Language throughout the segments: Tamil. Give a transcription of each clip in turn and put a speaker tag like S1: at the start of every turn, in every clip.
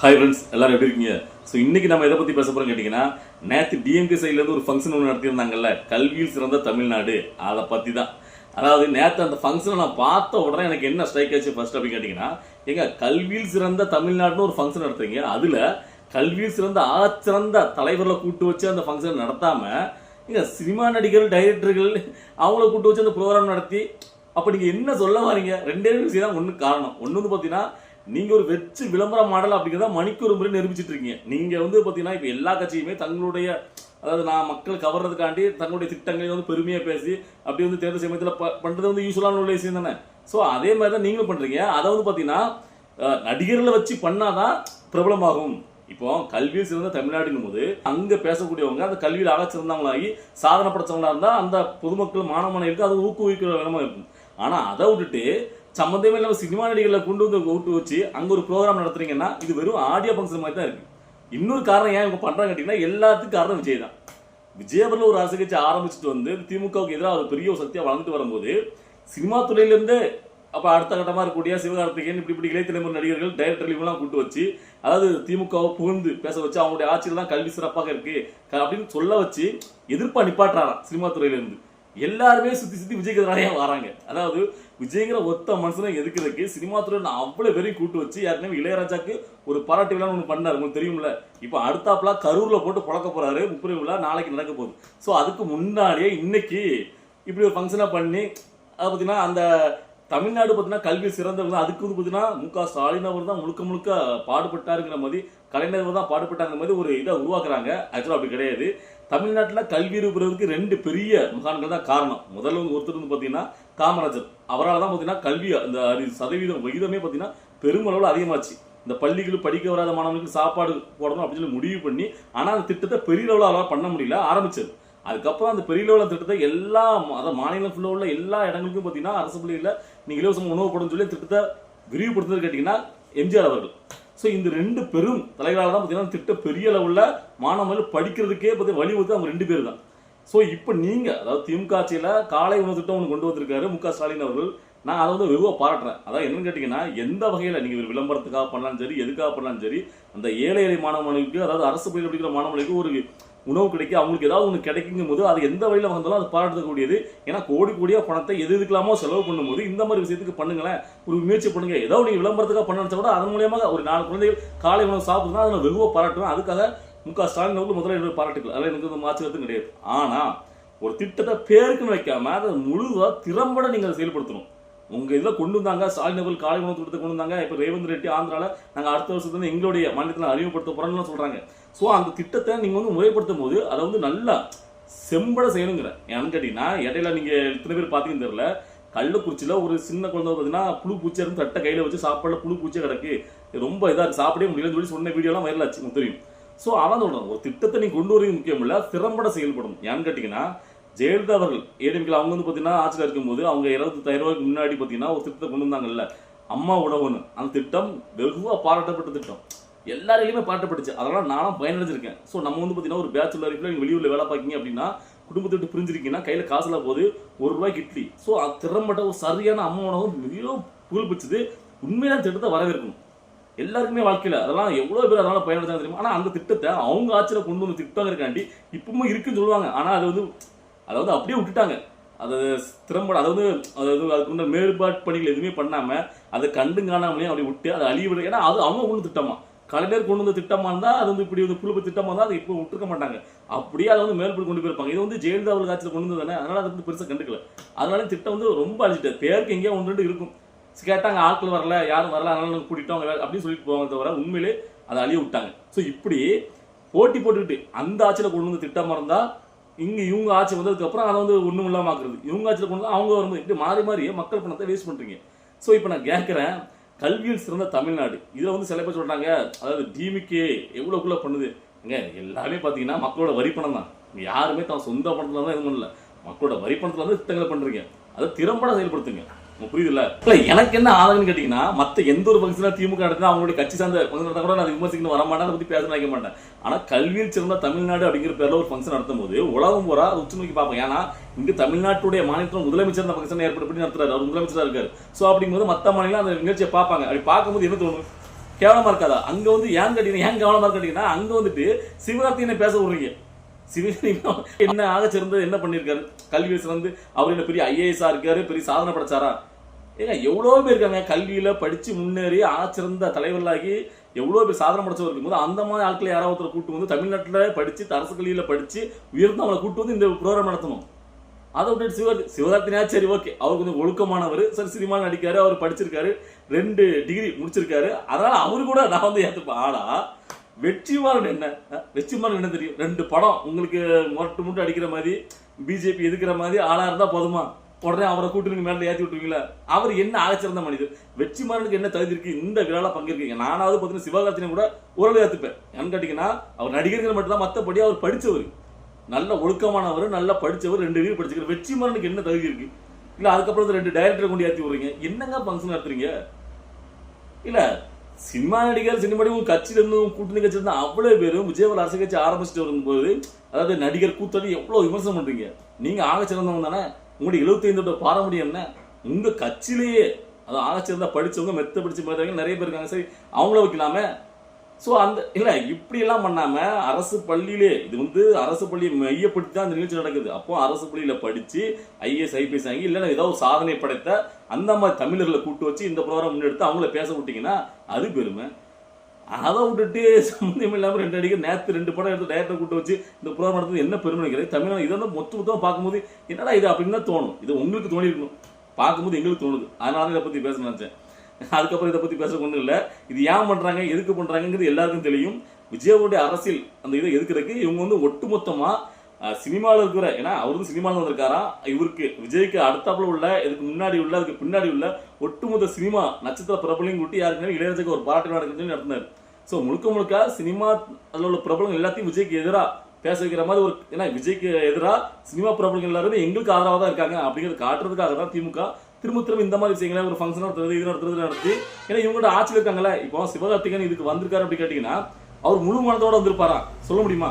S1: ஹாய் ஃப்ரெண்ட்ஸ் எல்லாரும் எப்படி இருக்கீங்க? ஸோ இன்னைக்கு நம்ம எதை பற்றி பேச போகிறோம் கேட்டிங்கன்னா நேற்று டிஎம்கே சைட்லேருந்து ஒரு ஃபங்க்ஷன் ஒன்று நடத்தியிருந்தாங்கல்ல கல்வியில் சிறந்த தமிழ்நாடு. அதை பற்றி தான் அதாவது நேற்று அந்த ஃபங்க்ஷனை நான் பார்த்த உடனே எனக்கு என்ன ஸ்ட்ரைக் ஆச்சு ஃபர்ஸ்ட் அப்படின்னு கேட்டிங்கன்னா ஏங்க கல்வியில் சிறந்த தமிழ்நாடுன்னு ஒரு ஃபங்க்ஷன் நடத்துறீங்க. அதில் கல்வியில் சிறந்த ஆச்சிறந்த தலைவர்களை கூட்டு வச்சு அந்த ஃபங்க்ஷன் நடத்தாமல் இங்க சினிமா நடிகர்கள் டைரக்டர்கள் அவங்கள கூட்டு வச்சு அந்த ப்ரோக்ராம் நடத்தி அப்போ நீங்கள் என்ன சொல்ல வரீங்க ரெண்டே விஷயம் தான் ஒன்று காரணம். ஒன்று வந்து பார்த்தீங்கன்னா நீங்க ஒரு வெச்சு விளம்பர மாடல் அப்படிங்கிறத மணிக்கு ஒரு முறை நிரூபிச்சுட்டு இருக்கீங்க. நீங்க வந்து பாத்தீங்கன்னா இப்ப எல்லா கட்சியுமே தங்களுடைய அதாவது நான் மக்கள் கவர்றதுக்காண்டி தங்களுடைய திட்டங்களை வந்து பெருமையா பேசி அப்படி வந்து தேர்தல் சமயத்துல ப- பண்றது வந்து யூஸ்ஃபுல்லான உள்ள விஷயம் தானே? ஸோ அதே மாதிரி தான் நீங்களும் பண்றீங்க. அதை வந்து பாத்தீங்கன்னா நடிகர்களை வச்சு பண்ணாதான் பிரபலமாகும். இப்போ கல்வியில் சிறந்த தமிழ்நாடுங்கும் போது அங்க பேசக்கூடியவங்க அந்த கல்வியில் ஆக சிறந்தவங்களாகி சாதனை படைச்சவங்களா இருந்தா அந்த பொதுமக்கள் மாணவ மாணவிகளுக்கு அது ஊக்குவிக்கிற விதமா இருக்கும். ஆனா அதை விட்டுட்டு சம்மந்தமே இல்லாமல் சினிமா நடிகர்களை கொண்டு வந்து கூட்டு வச்சு அங்கே ஒரு ப்ரோக்ராம் நடத்துறீங்கன்னா இது வெறும் ஆடியோ ஃபங்க்ஷன் மாதிரி தான் இருக்குது இன்னொரு காரணம் ஏன் இவங்க பண்ணுறாங்க கேட்டிங்கன்னா எல்லாத்துக்கும் காரணம் விஜய் தான். விஜயபுரில் ஒரு அரசு கட்சி ஆரம்பிச்சுட்டு வந்து திமுகவுக்கு எதிராக ஒரு பெரிய ஒரு வளர்ந்துட்டு வரும்போது சினிமா துறையிலேருந்து அப்போ அடுத்த கட்டமாக இருக்கக்கூடிய சிவகார்த்திகேயன் இப்படி இப்படி இளையத்தலைமுறை நடிகர்கள் டைரக்டர் இவங்களாம் கூட்டு வச்சு அதாவது திமுகவை புகழ்ந்து பேச வச்சு அவங்களுடைய ஆட்சியில் தான் கல்வி சிறப்பாக இருக்குது அப்படின்னு சொல்ல வச்சு எதிர்ப்பாக நிப்பாட்டுறாராம் சினிமா துறையிலேருந்து. எல்லாருமே சுத்தி சுத்தி விஜய்க்கு வராங்க. அதாவது விஜய்ங்கிற ஒத்த மனுஷனை எதுக்குறதுக்கு சினிமா துறையில அவ்வளவு பேரையும் கூட்டு வச்சு ஏற்கனவே இளையராஜாக்கு ஒரு பாராட்டு விழா ஒன்று பண்ணாரு. உங்களுக்கு தெரியும்ல. இப்போ அடுத்தாப்புல கரூர்ல போட்டு புழக்க போறாரு. முப்பது விழா நாளைக்கு நடக்க போகுது. ஸோ அதுக்கு முன்னாடியே இன்னைக்கு இப்படி ஒரு ஃபங்க்ஷனாக பண்ணி அதை பார்த்தீங்கன்னா அந்த தமிழ்நாடு பார்த்தீங்கன்னா கல்வி சிறந்தவங்க அதுக்கு வந்து பார்த்தீங்கன்னா முக ஸ்டாலின் அவர் தான் முழுக்க முழுக்க பாடுபட்டாருங்கிற மாதிரி கலைஞர் தான் பாடுபட்டாங்கிற மாதிரி ஒரு இதை உருவாக்குறாங்க. ஆக்சுவலாக அப்படி கிடையாது. தமிழ்நாட்டில் கல்வி இருப்பதற்கு ரெண்டு பெரிய மகான்கள் தான் காரணம். முதல்ல வந்து ஒருத்தர் வந்து பார்த்தீங்கன்னா காமராஜர். அவரால் தான் பார்த்தீங்கன்னா கல்வி அந்த சதவீதம் விகிதமே பார்த்தீங்கன்னா பெருமளவில் அதிகமாச்சு. இந்த பள்ளிகள் படிக்க வராத மாணவர்களுக்கு சாப்பாடு போடணும் அப்படின்னு சொல்லி முடிவு பண்ணி ஆனால் அந்த திட்டத்தை பெரிய லெவலில் அவரால் பண்ண முடியல ஆரம்பிச்சது. அதுக்கப்புறம் அந்த பெரிய லெவலில் திட்டத்தை எல்லா அதாவது மாநிலம் ஃபுல்லாக உள்ள எல்லா இடங்களுக்கும் பார்த்தீங்கன்னா அரசு பள்ளிகளில் நீங்கள் இலவசமாக உணவு போடணும்னு சொல்லி திட்டத்தை விரிவுபடுத்துறது கேட்டிங்கன்னா எம்ஜிஆர் அவர்கள். ஸோ இந்த ரெண்டு பெரும் தலைகளால் தான் பார்த்தீங்கன்னா திட்டம் பெரிய அளவில் மாணவர்கள் படிக்கிறதுக்கே பார்த்தீங்கன்னா வழிவகுத்து அவங்க ரெண்டு பேர் தான் ஸோ இப்போ நீங்கள் அதாவது திமுக ஆட்சியில் காலை உணவு திட்டம் ஒன்று கொண்டு வந்திருக்காரு மு க ஸ்டாலின் அவர்கள். நான் அதை வந்து வெகுவாக பாராட்டுறேன். அதான் என்னன்னு கேட்டிங்கன்னா எந்த வகையில் நீங்கள் ஒரு விளம்பரத்துக்காக பண்ணாலும் சரி எதுக்காக பண்ணாலும் சரி அந்த ஏழை ஏழை மாணவர்களுக்கு அதாவது அரசு பள்ளியில் படிக்கிற மாணவர்களுக்கு ஒரு உணவு கிடைக்கும் அவங்களுக்கு ஏதாவது ஒன்று கிடைக்குங்கும் போது அது எந்த வழியில் வந்தாலும் அது பாராட்டக்கூடியது. ஏன்னா கோடி கோடியாக பணத்தை எது எதுக்கலாமோ செலவு பண்ணும்போது இந்த மாதிரி விஷயத்துக்கு பண்ணுங்களேன். ஒரு முயற்சி பண்ணுங்க. ஏதோ நீங்கள் விளம்பரத்துக்காக பண்ண நினைச்சா கூட அதன் மூலியமாக ஒரு நாலு குழந்தைகள் காலை உணவு சாப்பிடுனா அதை நான் வெகுவாக பாராட்டுவேன். அதுக்காக முக ஸ்டாலின் அவர்கள் முதல்ல என்னோட பாராட்டுகள் அதில் எனக்கு வந்து மாற்றுறது கிடையாது. ஆனால் ஒரு திட்டத்தை பேருக்குன்னு வைக்காம அதை முழுவா திறம்பட நீங்கள் அதை செயல்படுத்தணும். உங்கள் இதில் கொண்டு வந்தாங்க ஸ்டாலின் அவர்கள் காலை உணவு திட்டத்தை கொண்டு வந்தாங்க. இப்போ ரேவந்த் ரெட்டி ஆந்திராவில் நாங்கள் அடுத்த வருஷத்துல எங்களுடைய மாநிலத்தில் அறிமுகப்படுத்த போகிறோம்னு சொல்கிறாங்க ஸோ அந்த திட்டத்தை நீங்கள் வந்து முறைப்படுத்தும் போது அதை வந்து நல்லா செம்பட செய்யணுங்கிற. ஏன்னு கேட்டிங்கன்னா இடையில நீங்கள் எத்தனை பேர் பார்த்தீங்கன்னு தெரியல. கள்ளக்குறிச்சியில் ஒரு சின்ன குழந்தை பார்த்தீங்கன்னா புழு பூச்சி இருந்து தட்டை கையில் வச்சு சாப்பாடில் புழு பூச்சி கிடக்கு. ரொம்ப இதாக இருக்குது சாப்பிடவே முடியலன்னு சொல்லி சொன்ன வீடியோலாம் வைரல் ஆச்சு தெரியும். ஸோ அதான் சொல்றேன். ஒரு திட்டத்தை நீங்கள் கொண்டு வரது முக்கியம் இல்லை திறம்பட செயல்படும் ஏன்னு கேட்டிங்கன்னா ஜெயலலிதா அவர்கள் ஏடிஎம்கில் அவங்க வந்து பார்த்தீங்கன்னா ஆட்சியில் இருக்கும்போது அவங்க இருபத்தாயிரம் ரூபாய்க்கு முன்னாடி பார்த்தீங்கன்னா ஒரு திட்டத்தை கொண்டு வந்தாங்கல்ல. அம்மா உணவுன்னு அந்த திட்டம் வெகுவாக பாராட்டப்பட்ட திட்டம். எல்லாரையுமே பாராட்டப்பட்டுச்சு அதனால் நானும் பயனடைஞ்சிருக்கேன். ஸோ நம்ம வந்து பார்த்தீங்கன்னா ஒரு பேச்சுலர் லைஃப்ல நீங்கள் வெளியூரில் வேலை பார்க்கீங்க அப்படின்னா குடும்பத்தை விட்டு பிரிஞ்சிருக்கீங்கன்னா கையில் காசுல போகுது ஒரு ரூபாய்க்கு இட்லி. ஸோ அது திறம்பட்ட ஒரு சரியான அம்மா உணவு மிகவும் புகழ்பிச்சது உண்மையான திட்டத்தை வரவேற்கணும். எல்லாருக்குமே வாழ்க்கையில் அதெல்லாம் எவ்வளோ பேர் அதனால பயனடைஞ்சாங்க தெரியுமா? ஆனால் அந்த திட்டத்தை அவங்க ஆட்சியில் கொண்டு வந்து திட்டம் இருக்காண்டி இப்பவும் இருக்குன்னு சொல்லுவாங்க. ஆனால் அது வந்து அதை வந்து அப்படியே விட்டுட்டாங்க. அதை திறம்பட அதாவது அதாவது அதுக்குண்ட மேற்பாட்டு பணிகள் எதுவுமே பண்ணாமல் அதை கண்டு காணாமலே அப்படி விட்டு அதை அழிய விட ஏன்னா அது அவங்க கொண்டு திட்டமா? கலைஞர் கொண்டு வந்த திட்டமாக இருந்தால் அது வந்து இப்படி வந்து குழுப்ப திட்டமாக இருந்தால் அதை இப்போ விட்டுருக்க மாட்டாங்க. அப்படியே அதை வந்து மேல்படி கொண்டு போயிருப்பாங்க. இது வந்து ஜெயலலிதா அவர்கள் ஆட்சியில் கொண்டு வந்தது தானே? அதை வந்து பெருசாக கண்டுக்கல. அதனால திட்டம் வந்து ரொம்ப அழிச்சிட்டாரு பேருக்கு எங்கேயோ ஒன்று ரெண்டு இருக்கும். கேட்டாங்க ஆட்கள் வரல யாரும் வரல அதனால நாங்க கூட்டிட்டோம் அப்படின்னு சொல்லிட்டு போவாங்க தவிர உண்மையிலே அதை அழிய விட்டாங்க. ஸோ இப்படி போட்டி போட்டுக்கிட்டு அந்த ஆட்சியில் கொண்டு வந்து திட்டமாக இருந்தால் இங்கே இவங்க ஆட்சி வந்ததுக்கப்புறம் அதை வந்து ஒன்றும் இல்லாமல் ஆக்குறது. இவங்க ஆட்சியில் கொண்டு வந்து அவங்க வரும்போது இப்படி மாறி மாறி மக்கள் பணத்தை வேஸ்ட் பண்ணுறீங்க ஸோ இப்போ நான் கேட்குறேன் கல்வியில் சிறந்த தமிழ்நாடு. இதில் வந்து சில பேர் சொல்கிறாங்க அதாவது டிமிக்கே எவ்வளோக்குள்ளே பண்ணுது? ஏங்க எல்லாமே பார்த்தீங்கன்னா மக்களோட வரி பணம் தான் யாருமே தான் சொந்த பணத்தில் தான் எதுவும் பண்ணல. மக்களோட வரி பணத்தில் வந்து திட்டங்களை பண்ணுறீங்க அதை திறம்பட செயல்படுத்துங்க. புரியுதுல்ல? இல்ல எனக்கு என்ன ஆதங்கன்னு கேட்டீங்கன்னா மத்த எந்த ஒரு ஃபங்க்ஷனா திமுக நடத்தினா அவங்களுடைய கட்சி சார்ந்த ஃபங்க்ஷன் நடத்தா கூட நான் விமர்சிக்கணும் வர மாட்டேன் அதை பத்தி பேச நினைக்க மாட்டேன். ஆனா கல்வியில் சிறந்த தமிழ்நாடு அப்படிங்கிற பேர்ல ஒரு ஃபங்க்ஷன் நடத்தும் போது உலகம் பூரா அதை நோக்கி பார்ப்போம் ஏன்னா இங்கு தமிழ்நாட்டுடைய மாநிலத்தில் முதலமைச்சர் அந்த ஃபங்க்ஷன் ஏற்பாடு பண்ணி நடத்துறாரு. அவர் முதலமைச்சரா இருக்காரு. சோ அப்படிங்கும்போது மத்த மாநிலம் அந்த நிகழ்ச்சியை பார்ப்பாங்க. அப்படி பார்க்கும்போது என்ன தோணும்? கேவலமா இருக்காதா? அங்க வந்து ஏன் கேட்டீங்கன்னா ஏன் கேவலமா கேட்டீங்கன்னா அங்க வந்துட்டு சிவகார்த்திகனை பேச விடுறீங்க. சிவகார்த்திகன் என்ன ஆக சிறந்தது என்ன பண்ணியிருக்காரு கல்வியில் சிறந்து அவர் என்ன பெரிய ஐஏஎஸ்ஸாக இருக்காரு பெரிய சாதனை படைச்சாரா? ஏங்க எவ்வளோ பேர் இருக்காங்க? கல்வியில் படித்து முன்னேறி ஆச்சிறந்த தலைவர்களாகி எவ்வளோ பேர் சாதனை படைச்சவர் இருக்கும்போது அந்த மாதிரி ஆட்களை யாராவது ஒருத்தர் கூட்டு வந்து தமிழ்நாட்டில் படித்து அரசு கல்வியில் படித்து உயர்ந்து அவங்களை கூட்டு வந்து இந்த ப்ரோக்ராம் நடத்தணும். அதை விட்டுட்டு சிவ சிவகார்த்தினா சரி ஓகே. அவர் கொஞ்சம் ஒழுக்கமானவர். சரி சினிமாவில் நடிக்காரு அவர் படிச்சிருக்காரு. ரெண்டு டிகிரி முடிச்சிருக்காரு. அதனால அவரு கூட நான் வந்து ஏற்றுப்பேன் ஆனால் வெற்றிமாறன் என்ன? வெற்றிமாறன் என்ன தெரியும்? ரெண்டு படம். உங்களுக்கு முரட்டு முட்டு அடிக்கிற மாதிரி பிஜேபி எதுக்குற மாதிரி ஆளா இருந்தா போதுமா? உடனே அவரை கூட்டுருங்க மேலே மேல ஏத்தி விட்டுருவீங்களா? அவர் என்ன ஆகச்சிறந்த மனிதர்? வெற்றிமாறனுக்கு என்ன தகுதி இருக்கு? இந்த விழால பங்கேற்கீங்க நானாவது பார்த்தீங்கன்னா சிவகார்த்தினை கூட ஓரளவு ஏற்றுப்பேன் ஏன்னு கேட்டீங்கன்னா அவர் நடிகர்கள் மட்டும்தான் மற்றபடி அவர் படித்தவர் நல்ல ஒழுக்கமானவர் நல்லா படித்தவர் ரெண்டு வீடு படிச்சுக்கிற வெற்றிமாறனுக்கு என்ன தகுதி இருக்கு? இல்லை அதுக்கப்புறம் ரெண்டு டைரக்டரை கொண்டு ஏற்றி விடுறீங்க. என்னங்க ஃபங்க்ஷன் நடத்துறீங்க? இல்லை சினிமா நடிகர் சினிமாடி நடிகர் கட்சியில இருந்து கூட்டணி கட்சியில இருந்து அவ்வளவு பேரும் விஜயவர் அரசு கட்சி ஆரம்பிச்சுட்டு வரும்போது அதாவது நடிகர் கூத்தாடி எவ்வளவு விமர்சனம் பண்றீங்க? நீங்க ஆக சிறந்தவங்க தானே? உங்களுடைய 75 வருட பாரம்பரியம் என்ன? உங்க கட்சியிலேயே அது ஆக சிறந்தா படிச்சவங்க மெத்த படிச்சு பார்த்தவங்க நிறைய பேர் இருக்காங்க. சரி அவங்கள வைக்கலாமே? ஸோ அந்த இல்லை இப்படியெல்லாம் பண்ணாமல் அரசு பள்ளியிலே இது வந்து அரசு பள்ளியை மையப்படுத்தி தான் அந்த நிகழ்ச்சி நடக்குது. அப்போ அரசு பள்ளியில் படித்து ஐஏஎஸ் ஐபிஎஸ் வாங்கி இல்லைன்னா ஏதோ ஒரு சாதனை படைத்த அந்த மாதிரி தமிழர்களை கூட்டு வச்சு இந்த ப்ரோக்ராம் முன்னெடுத்து அவங்கள பேச விட்டிங்கன்னா அது பெருமை. அதை விட்டுட்டு சம்மந்தம் இல்லாமல் ரெண்டு நடிகர் நேற்று ரெண்டு படம் எடுத்து டேரக்டர் கூட்டு வச்சு இந்த ப்ரோக்ராம் நடத்துறது என்ன பெருமை நினைக்கிறது தமிழ்நாடு இதை வந்து மொத்த மொத்தமாக பார்க்கும்போது என்னடா இது அப்படின்னு தான் தோணும். இது உங்களுக்கு தோணி இருக்கணும் பார்க்கும்போது எங்களுக்கு தோணுது. அதனால இதை பற்றி பேச நினைச்சேன். அதுக்கப்புறம் இதை பற்றி பேச ஒன்றும் இல்லை. இது ஏன் பண்ணுறாங்க எதுக்கு பண்ணுறாங்கங்கிறது எல்லாருக்கும் தெரியும். விஜயவுடைய அரசியல் அந்த இதை எதுக்குறதுக்கு? இவங்க வந்து ஒட்டுமொத்தமாக சினிமாவில் இருக்கிற ஏன்னா அவர் வந்து சினிமாவில் வந்திருக்காராம் இவருக்கு விஜய்க்கு அடுத்தாப்புல உள்ள இதுக்கு முன்னாடி உள்ள அதுக்கு பின்னாடி உள்ள ஒட்டுமொத்த சினிமா நட்சத்திர பிரபலையும் கூட்டி யாருக்குமே இளையராஜாக்கு ஒரு பாராட்டு நடக்குதுன்னு சொல்லி நடத்தினார். ஸோ முழுக்க முழுக்க சினிமா அதில் உள்ள பிரபலங்கள் எல்லாத்தையும் விஜய்க்கு எதிராக பேச வைக்கிற மாதிரி ஒரு ஏன்னா விஜய்க்கு எதிராக சினிமா பிரபலங்கள் எல்லாருமே எங்களுக்கு ஆதரவாக தான் இருக்காங்க அப்படிங்கிறது காட்டுறதுக்காக தான் திமுக திரும்ப திரும்ப இந்த மாதிரி விஷயங்களை ஒரு ஃபங்க்ஷன் நடத்துறது இது நடத்துறது நடத்தி ஏன்னா இவங்கள்ட்ட ஆட்சியில் இருக்காங்கல்ல இப்போ சிவகார்த்திகேயன் இதுக்கு வந்திருக்காரு அப்படி கேட்டிங்கன்னா அவர் முழு மனத்தோட வந்திருப்பாரா சொல்ல முடியுமா?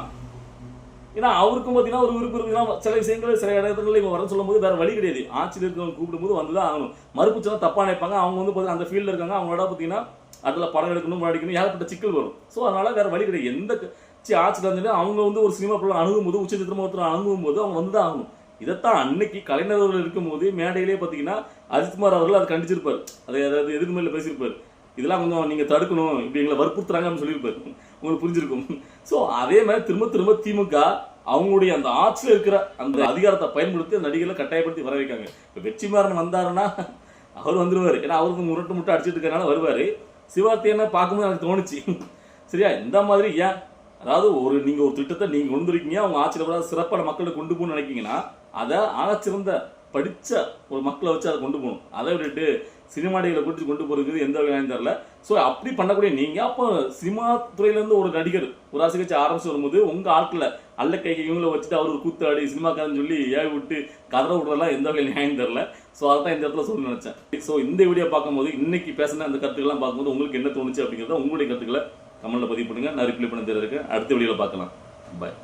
S1: ஏன்னா அவருக்கும் பார்த்தீங்கன்னா ஒரு விருப்பம் இருக்குன்னா சில விஷயங்கள் சில இடத்துல இவங்க வர சொல்லும்போது வேற வழி கிடையாது. ஆட்சியில் இருக்கவங்க கூப்பிடும்போது வந்து தான் ஆகணும். மறுப்பு சொன்னால் தப்பா நினைப்பாங்க. அவங்க வந்து பார்த்தீங்கன்னா அந்த ஃபீல்டில் இருக்காங்க. அவங்களோட பார்த்தீங்கன்னா அதில் படம் எடுக்கணும் அடிக்கணும் ஏகப்பட்ட சிக்கல் வரும். ஸோ அதனால வேற வழி கிடையாது. எந்த ஆட்சி ஆட்சியில் இருந்தாலும் அவங்க வந்து ஒரு சினிமா படம் அணுகும்போது உச்ச சித்திரமத்தில் அணுகும் போது அவங்க வந்து தான் ஆகணும். இதைத்தான் அன்னைக்கு கலைஞர் அவர்கள் இருக்கும்போது மேடையிலே பார்த்தீங்கன்னா அஜித்குமார் அவர்கள் அதை கண்டிச்சிருப்பார். அதை அதாவது எதுக்கு மேலே பேசியிருப்பார்? இதெல்லாம் கொஞ்சம் நீங்கள் தடுக்கணும் இப்படி எங்களை வற்புறுத்துறாங்கன்னு சொல்லியிருப்பாரு. உங்களுக்கு புரிஞ்சிருக்கும். ஸோ அதே மாதிரி திரும்ப திரும்ப திமுக அவங்களுடைய அந்த ஆட்சியில் இருக்கிற அந்த அதிகாரத்தை பயன்படுத்தி அந்த நடிகர்களை கட்டாயப்படுத்தி வர வைக்காங்க. இப்போ வெற்றிமாறன் வந்தாருன்னா அவர் வந்துடுவார் ஏன்னா அவருக்கு முரட்டு முட்டை அடிச்சிட்டு இருக்கிறனால வருவார். சிவார்த்தியனை பார்க்கும்போது எனக்கு தோணுச்சு. சரியா? இந்த மாதிரி ஏன்? அதாவது ஒரு நீங்கள் ஒரு திட்டத்தை நீங்கள் கொண்டு அவங்க ஆட்சியில் கூட சிறப்பான மக்களை கொண்டு போகணும்னு நினைக்கீங்கன்னா அதை ஆகச்சிறந்த படித்த ஒரு மக்களை வச்சு அதை கொண்டு போகணும். அதை விட்டுட்டு சினிமாடிகளை கூட்டி கொண்டு போகிறது எந்த வகையான தெரில ஸோ அப்படி பண்ணக்கூடிய நீங்கள் அப்போ சினிமா துறையிலேருந்து ஒரு நடிகர் ஒரு ஆசிரியர் ஆரம்பிச்சு வரும்போது உங்கள் ஆட்களை அல்ல கை இவங்களை வச்சுட்டு அவர் ஒரு கூத்தாடி சினிமாக்காரன்னு சொல்லி ஏவி விட்டு கதற விடுறதெல்லாம் எந்த வகையில் நியாயம் தெரில ஸோ அதான் இந்த இடத்துல சொல்ல நினச்சேன். ஸோ இந்த வீடியோ பார்க்கும்போது இன்னைக்கு பேசின அந்த கருத்துக்கள்லாம் பார்க்கும்போது உங்களுக்கு என்ன தோணுச்சு அப்படிங்கிறத உங்களுடைய கருத்துக்களை கமெண்ட்ல பதிவு பண்ணுங்கள் நான் ரிப்ளை பண்ண தெரியிருக்கேன் அடுத்த வீடியோவில் பார்க்கலாம். பாய்